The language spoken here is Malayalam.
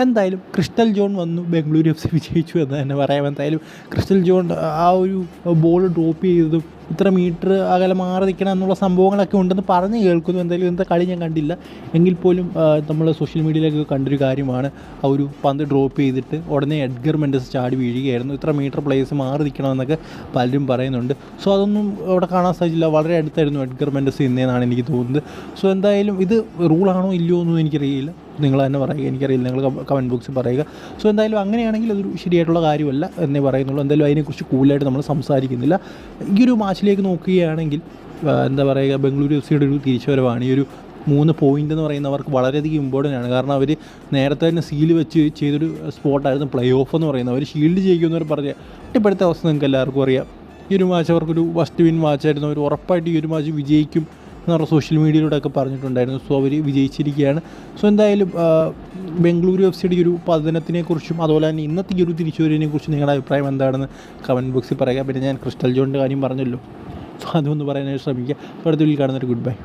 എന്തായാലും ക്രിസ്റ്റൽ ജോൺ വന്നു ബാംഗ്ലൂർ എഫ് സി വിജയിച്ചു എന്ന് തന്നെ പറയാം. എന്തായാലും ക്രിസ്റ്റൽ ജോൺ ആ ഒരു ബോൾ ഡ്രോപ്പ് ചെയ്തതും ഇത്ര മീറ്റർ അകലെ മാറി നിൽക്കണം എന്നുള്ള സംഭവങ്ങളൊക്കെ ഉണ്ടെന്ന് പറഞ്ഞ് കേൾക്കുന്നു. എന്തായാലും ഇന്നത്തെ കളി ഞാൻ കണ്ടില്ല. എങ്കിൽ പോലും നമ്മൾ സോഷ്യൽ മീഡിയയിലൊക്കെ കണ്ടൊരു കാര്യമാണ്. ആ ഒരു പന്ത് ഡ്രോപ്പ് ചെയ്തിട്ട് ഉടനെ എഡ്ഗർ മെൻഡസ് ചാടി വീഴുകയായിരുന്നു. ഇത്ര മീറ്റർ പ്ലേസ് മാറി നിൽക്കണമെന്നൊക്കെ പലരും പറയുന്നുണ്ട്. സോ അതൊന്നും അവിടെ കാണാൻ സാധിച്ചില്ല. വളരെ അടുത്തായിരുന്നു എഡ്ഗർ മെൻഡസ് ഇന്നേന്നാണ് എനിക്ക് തോന്നുന്നത്. സോ എന്തായാലും ഇത് റൂളാണോ ഇല്ലയോ എന്നൊന്നും എനിക്കറിയില്ല. നിങ്ങൾ തന്നെ പറയുക. എനിക്കറിയില്ല. നിങ്ങൾ കമന്റ് ബോക്സിൽ പറയുക. സോ എന്തായാലും അങ്ങനെയാണെങ്കിൽ അതൊരു ശരിയായിട്ടുള്ള കാര്യമല്ല എന്നേ പറയുന്നുള്ളൂ. എന്തായാലും അതിനെക്കുറിച്ച് കൂടുതലായിട്ട് നമ്മൾ സംസാരിക്കുന്നില്ല. ഈ ഒരു മാച്ചിലേക്ക് നോക്കുകയാണെങ്കിൽ എന്താ പറയുക ബംഗളൂരു എഫ് സിയുടെ ഒരു തിരിച്ചുവരവാണ്. ഈ ഒരു മൂന്ന് പോയിന്റ് എന്ന് പറയുന്നവർക്ക് വളരെയധികം ഇമ്പോർട്ടന്റ് ആണ്. കാരണം അവർ നേരത്തെ തന്നെ സീൽ വെച്ച് ചെയ്തൊരു സ്പോട്ടായിരുന്നു പ്ലേ ഓഫ് എന്ന് പറയുന്നത്. അവർ ഷീൽഡ് ചെയ്യുന്നവർ പറഞ്ഞ. ഇപ്പോഴത്തെ അവസ്ഥ നിങ്ങൾക്ക് എല്ലാവർക്കും അറിയാം. ഈ ഒരു മാച്ച് അവർക്കൊരു ഫസ്റ്റ് വിൻ മാച്ചായിരുന്നു അവർ ഉറപ്പായിട്ട് ഈ ഒരു മാച്ച് വിജയിക്കും. എന്ന് പറഞ്ഞ സോഷ്യൽ മീഡിയയിലൂടെയൊക്കെ പറഞ്ഞിട്ടുണ്ടായിരുന്നു. സോ അവർ വിജയിച്ചിരിക്കുകയാണ്. സോ എന്തായാലും ബംഗളൂരു എഫ് സിയുടെ ഒരു പതനത്തിനെ കുറിച്ചും അതുപോലെ തന്നെ ഇന്നത്തെ ഒരു തിരിച്ചുവരവിനെ കുറിച്ചും നിങ്ങളുടെ അഭിപ്രായം എന്താണെന്ന് കമന്റ് ബോക്സിൽ പറയുക. പിന്നെ ഞാൻ ക്രിസ്റ്റൽ ജോണിന്റെ കാര്യം പറഞ്ഞല്ലോ. സോ അതൊന്ന് പറയാനായിട്ട് ശ്രമിക്കുക. അടുത്ത വീട്ടിൽ കാണുന്നൊരു ഗുഡ് ബൈ